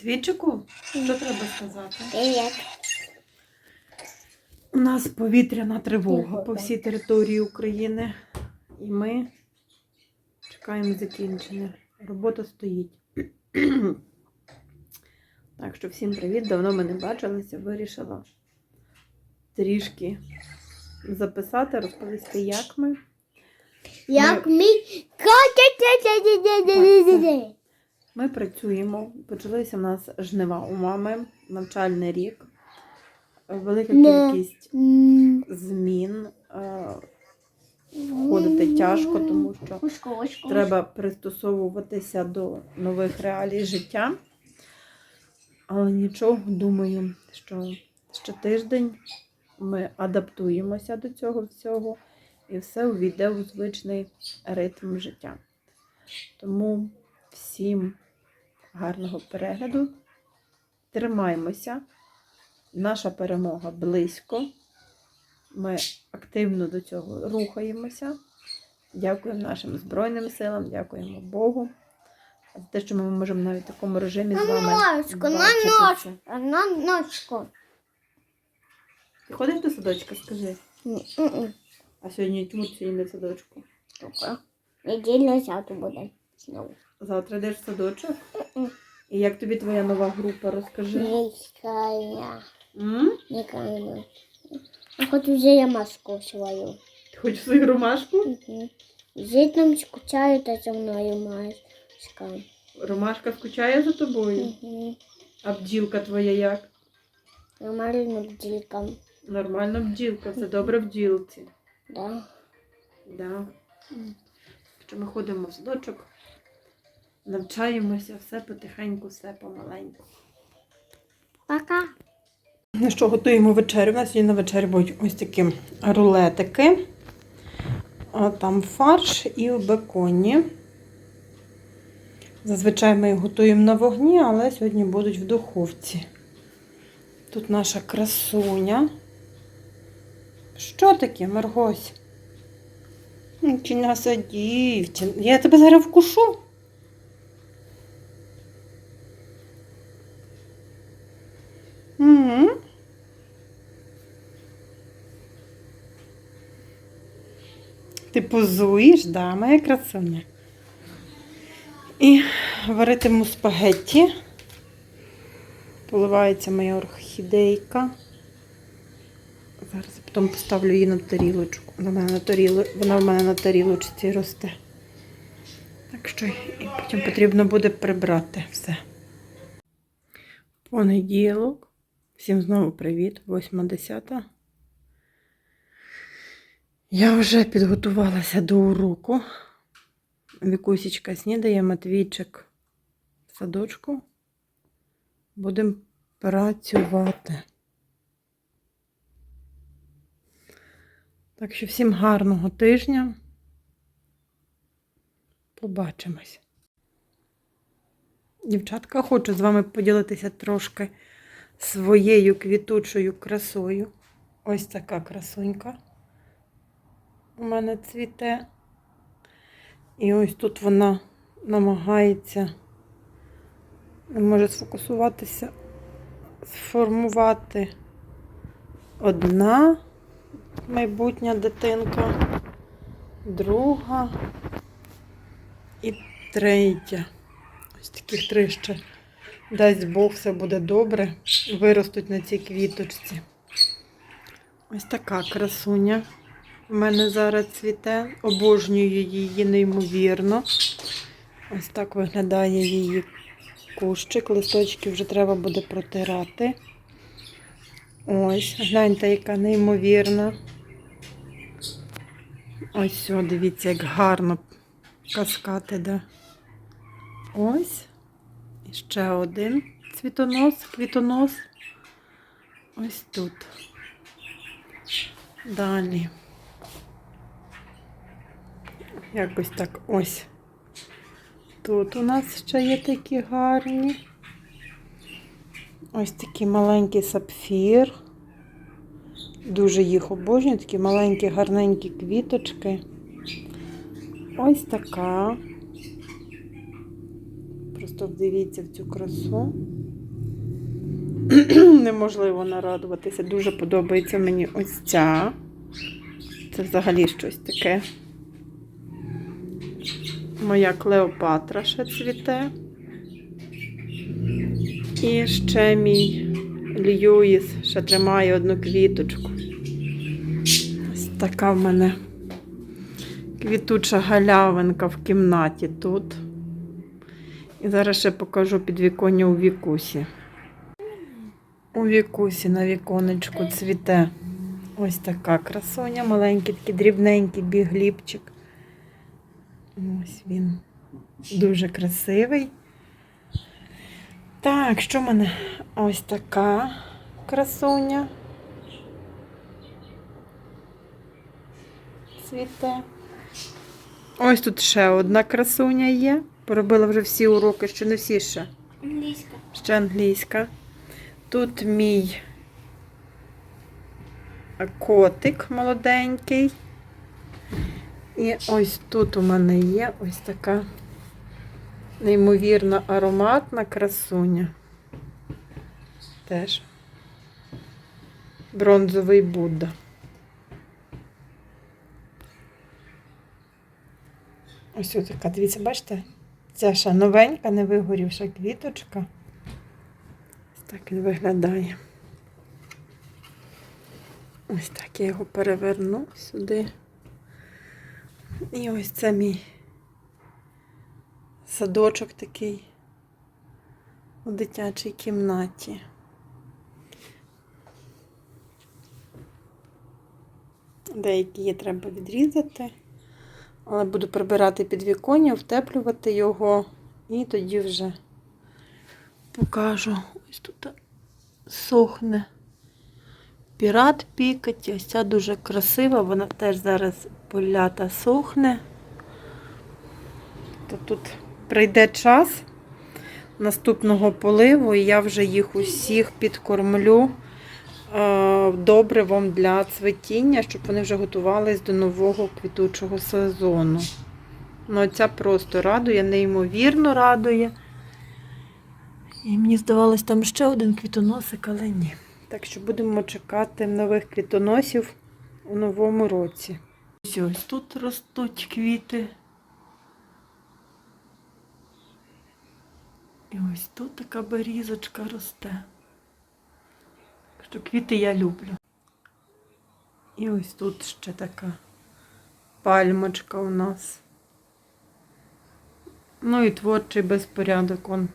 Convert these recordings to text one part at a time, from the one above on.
Твічику, що треба сказати? Привет. У нас повітряна тривога по всій території України. І ми чекаємо закінчення. Робота стоїть. Так що всім привіт. Давно ми не бачилися. Вирішила трішки записати, розповісти, як ми. Як ми... Ми працюємо. Почалися в нас жнива у мами, навчальний рік, велика кількість змін. Е, Ходити тяжко, тому що треба пристосовуватися до нових реалій життя. Але нічого, думаю, що ще тиждень ми адаптуємося до цього всього і все увійде у звичний ритм життя. Тому всім гарного перегляду. Тримаємося. Наша перемога близько. Ми активно до цього рухаємося. Дякуємо нашим Збройним силам, дякуємо Богу за те, що ми можемо навіть в такому режимі з вами. На ножку, на ножку, на ножку. Ти ходиш до садочка, скажи. М-м. А сьогодні чому ти не в садочку? Недільно сяду буде. Знову. Завтра йдеш в садочок? М-м. І як тобі твоя нова група, розкажи. Нікая. Нікая. Я хочу я маску свою. Ти хочеш свою ромашку? Мгм. Вже там скучаю та за мною маска. Ромашка скучає за тобою. Мгм. А бджілка твоя як? Нормально бділкам. Нормальна бджілка, все добре в бджілці. Да. Да. Що ми ходимо в садочок, навчаємося, все потихеньку, все помаленьку. Пока. Ну що, готуємо вечерю. У нас сьогодні на вечерю будуть ось такі рулетики. А Там фарш і в беконі. Зазвичай ми їх готуємо на вогні, але сьогодні будуть в духовці. Тут наша красуня. Що таке, Маргось? Чи наша дівчина? Я тебе зараз вкушу. Угу. Ти позуєш, да, моя красуня. І варитиму спагетті. Поливається моя орхідейка. Зараз потім поставлю її на тарілочку. Вона в мене на, таріло... Вона в мене на тарілочці росте. Так що і потім потрібно буде прибрати все. Понеділок. Всім знову привіт, 8.10. Я вже підготувалася до уроку. Вікусічка снідає, Матвійчик в садочку. Будемо працювати. Так що всім гарного тижня. Побачимось. Дівчатка, хочу з вами поділитися трошки своєю квітучою красою. Ось така красунька у мене цвіте. І ось тут вона намагається, не може сфокусуватися. сформувати одна майбутня дитинка, друга і третя. Ось таких три ще. Дасть Бог, все буде добре. Виростуть на цій квіточці. Ось така красуня. У мене зараз цвіте. Обожнюю її неймовірно. Ось так виглядає її кущик. Листочки вже треба буде протирати. Ось, гляньте, яка неймовірна. Ось, дивіться, як гарно каскад іде. Ось. Ще один цвітонос, квітонос. Ось тут. Далі. Якось так ось. Тут у нас ще є такі гарні. Ось такий маленький сапфір. Дуже їх обожнюю, такі маленькі, гарненькі квіточки. Ось така. Просто вдивіться в цю красу. Неможливо нарадуватися. Дуже подобається мені ось ця. Це взагалі щось таке. Моя Клеопатра ще цвіте. І ще мій Льюіс ще тримає одну квіточку. Ось така в мене квітуча галявинка в кімнаті тут. І зараз ще покажу підвіконня у вікусі. У вікусі на віконечку цвіте ось така красоня, маленький, такий дрібненький бігліпчик. Ось він дуже красивий. Так, що в мене? Ось така красуня. Цвіте. Ось тут ще одна красуня є. Поробила вже всі уроки, ще не всі ще. Англійська. Ще англійська. Тут мій котик молоденький. І ось тут у мене є ось така неймовірно ароматна красуня. Теж бронзовий Будда. Ось ось така, дивіться, бачите? Ця ще новенька, не вигорівша квіточка. Ось так він виглядає. Ось так я його переверну сюди. І ось це мій садочок такий у дитячій кімнаті. Деякі є треба відрізати, але буду прибирати підвіконня, втеплювати його і тоді вже покажу. Ось тут сохне пірат пікаті. Ось ця дуже красива, вона теж зараз полята сохне. То тут прийде час наступного поливу, і я вже їх усіх підкормлю добривом для цвітіння, щоб вони вже готувались до нового квітучого сезону. Ну, ця просто радує, неймовірно радує. І мені здавалось, там ще один квітоносик, але ні. Так що будемо чекати нових квітоносів у новому році. Ось ось тут ростуть квіти. І ось тут така берізочка росте. Що квіти я люблю. І ось тут ще така пальмочка у нас. Ну і творчий безпорядок. Он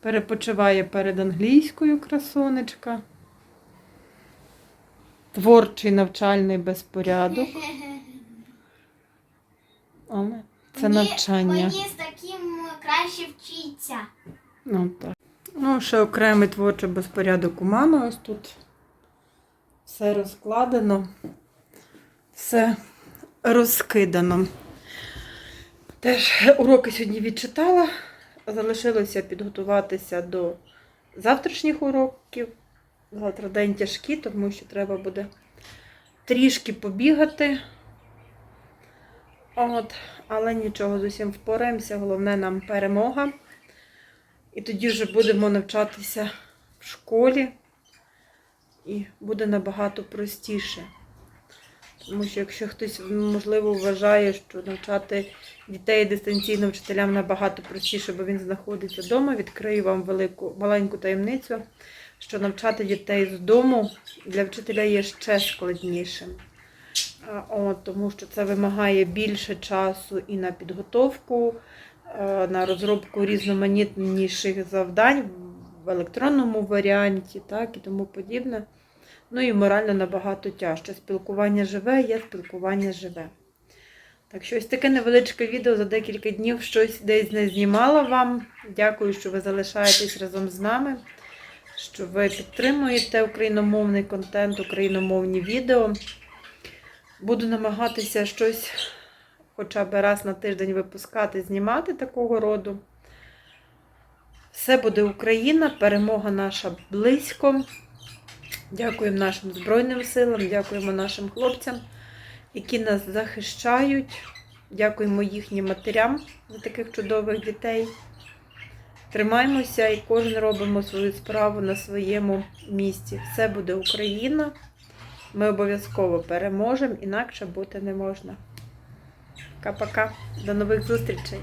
перепочиває перед англійською красонечка. Творчий навчальний безпорядок. Але це навчання. Мені з таким краще вчиться. Ну так. Ну, ще окремий творчий безпорядок у мами. Ось тут все розкладено, все розкидано. Теж уроки сьогодні відчитала. Залишилося підготуватися до завтрашніх уроків. Завтра день тяжкий, тому що треба буде трішки побігати. От, але нічого, з усім впораємося. Головне нам перемога. І тоді вже будемо навчатися в школі, і буде набагато простіше. Тому що якщо хтось, можливо, вважає, що навчати дітей дистанційно вчителям набагато простіше, бо він знаходиться вдома, відкрию вам велику маленьку таємницю, що навчати дітей з дому для вчителя є ще складнішим. От, тому що це вимагає більше часу і на підготовку, на розробку різноманітніших завдань в електронному варіанті, так, і тому подібне. Ну і морально набагато тяжче. Спілкування живе, є спілкування живе. Так що ось таке невеличке відео за декілька днів щось десь не знімала вам. Дякую, що ви залишаєтесь разом з нами, що ви підтримуєте україномовний контент, україномовні відео. Буду намагатися щось хоча б раз на тиждень випускати, знімати такого роду. Все буде Україна, перемога наша близько. Дякуємо нашим Збройним силам, дякуємо нашим хлопцям, які нас захищають. Дякуємо їхнім матерям за таких чудових дітей. Тримаймося і кожен робимо свою справу на своєму місці. Все буде Україна. Ми обов'язково переможемо, інакше бути не можна. Paka. Do nowych zустрічей.